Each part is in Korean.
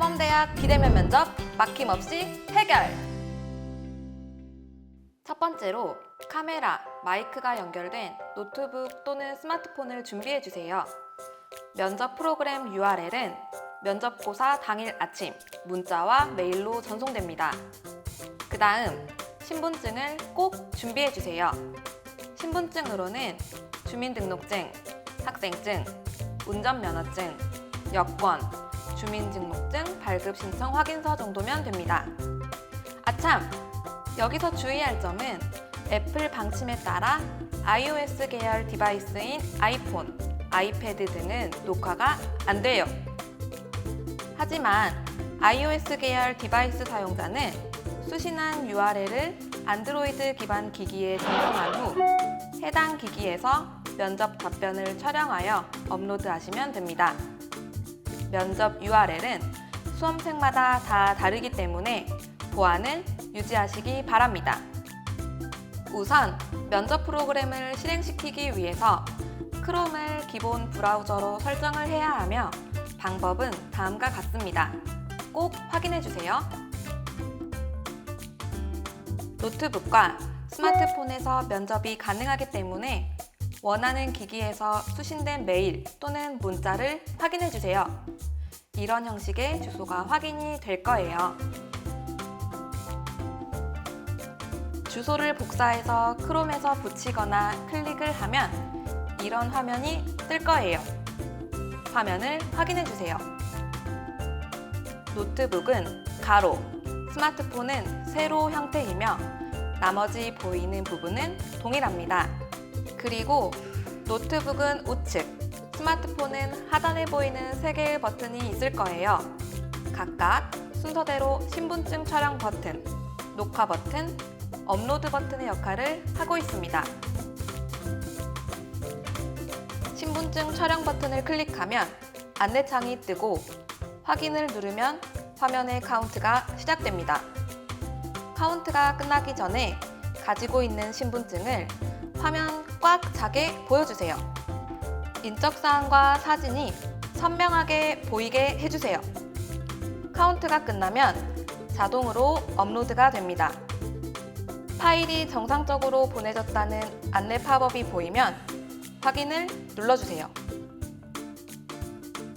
사범대학 비대면 면접 막힘없이 해결. 첫 번째로 카메라, 마이크가 연결된 노트북 또는 스마트폰을 준비해 주세요. 면접 프로그램 URL은 면접고사 당일 아침 문자와 메일로 전송됩니다. 그 다음 신분증을 꼭 준비해 주세요. 신분증으로는 주민등록증, 학생증, 운전면허증, 여권, 주민등록증 발급 신청 확인서 정도면 됩니다. 아참! 여기서 주의할 점은 애플 방침에 따라 iOS 계열 디바이스인 아이폰, 아이패드 등은 녹화가 안 돼요. 하지만 iOS 계열 디바이스 사용자는 수신한 URL을 안드로이드 기반 기기에 전송한 후 해당 기기에서 면접 답변을 촬영하여 업로드하시면 됩니다. 면접 URL은 수험생마다 다 다르기 때문에 보안을 유지하시기 바랍니다. 우선 면접 프로그램을 실행시키기 위해서 크롬을 기본 브라우저로 설정을 해야 하며 방법은 다음과 같습니다. 꼭 확인해 주세요. 노트북과 스마트폰에서 면접이 가능하기 때문에 원하는 기기에서 수신된 메일 또는 문자를 확인해 주세요. 이런 형식의 주소가 확인이 될 거예요. 주소를 복사해서 크롬에서 붙이거나 클릭을 하면 이런 화면이 뜰 거예요. 화면을 확인해 주세요. 노트북은 가로, 스마트폰은 세로 형태이며 나머지 보이는 부분은 동일합니다. 그리고 노트북은 우측, 스마트폰은 하단에 보이는 세 개의 버튼이 있을 거예요. 각각 순서대로 신분증 촬영 버튼, 녹화 버튼, 업로드 버튼의 역할을 하고 있습니다. 신분증 촬영 버튼을 클릭하면 안내창이 뜨고 확인을 누르면 화면의 카운트가 시작됩니다. 카운트가 끝나기 전에 가지고 있는 신분증을 화면 꽉 차게 보여주세요. 인적사항과 사진이 선명하게 보이게 해주세요. 카운트가 끝나면 자동으로 업로드가 됩니다. 파일이 정상적으로 보내졌다는 안내 팝업이 보이면 확인을 눌러주세요.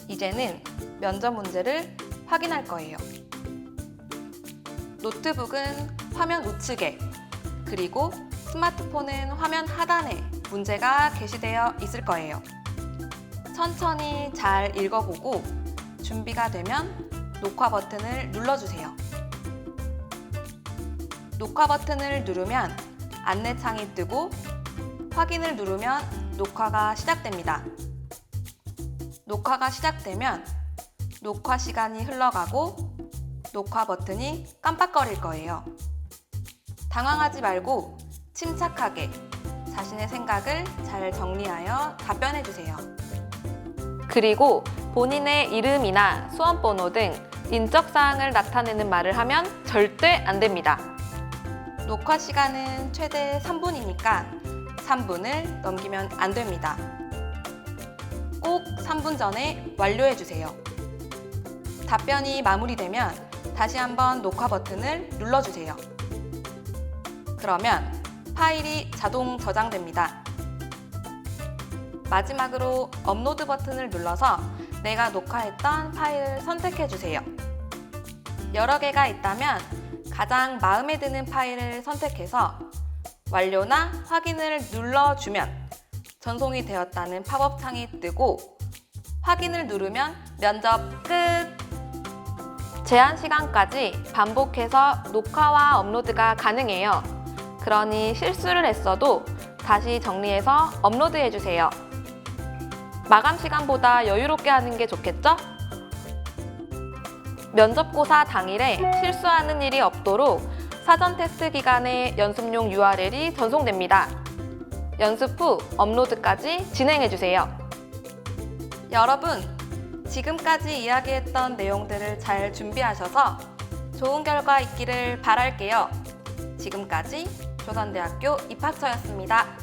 이제는 면접 문제를 확인할 거예요. 노트북은 화면 우측에 그리고 스마트폰은 화면 하단에 문제가 게시되어 있을 거예요. 천천히 잘 읽어보고 준비가 되면 녹화 버튼을 눌러주세요. 녹화 버튼을 누르면 안내창이 뜨고 확인을 누르면 녹화가 시작됩니다. 녹화가 시작되면 녹화 시간이 흘러가고 녹화 버튼이 깜빡거릴 거예요. 당황하지 말고 침착하게 자신의 생각을 잘 정리하여 답변해 주세요. 그리고 본인의 이름이나 수험번호 등 인적 사항을 나타내는 말을 하면 절대 안 됩니다. 녹화 시간은 최대 3분이니까 3분을 넘기면 안 됩니다. 꼭 3분 전에 완료해 주세요. 답변이 마무리되면 다시 한번 녹화 버튼을 눌러주세요. 그러면 파일이 자동 저장됩니다. 마지막으로 업로드 버튼을 눌러서 내가 녹화했던 파일을 선택해 주세요. 여러 개가 있다면 가장 마음에 드는 파일을 선택해서 완료나 확인을 눌러주면 전송이 되었다는 팝업 창이 뜨고 확인을 누르면 면접 끝! 제한 시간까지 반복해서 녹화와 업로드가 가능해요. 그러니 실수를 했어도 다시 정리해서 업로드해 주세요. 마감 시간보다 여유롭게 하는 게 좋겠죠? 면접고사 당일에 실수하는 일이 없도록 사전 테스트 기간에 연습용 URL이 전송됩니다. 연습 후 업로드까지 진행해 주세요. 여러분, 지금까지 이야기했던 내용들을 잘 준비하셔서 좋은 결과 있기를 바랄게요. 지금까지 조선대학교 입학처였습니다.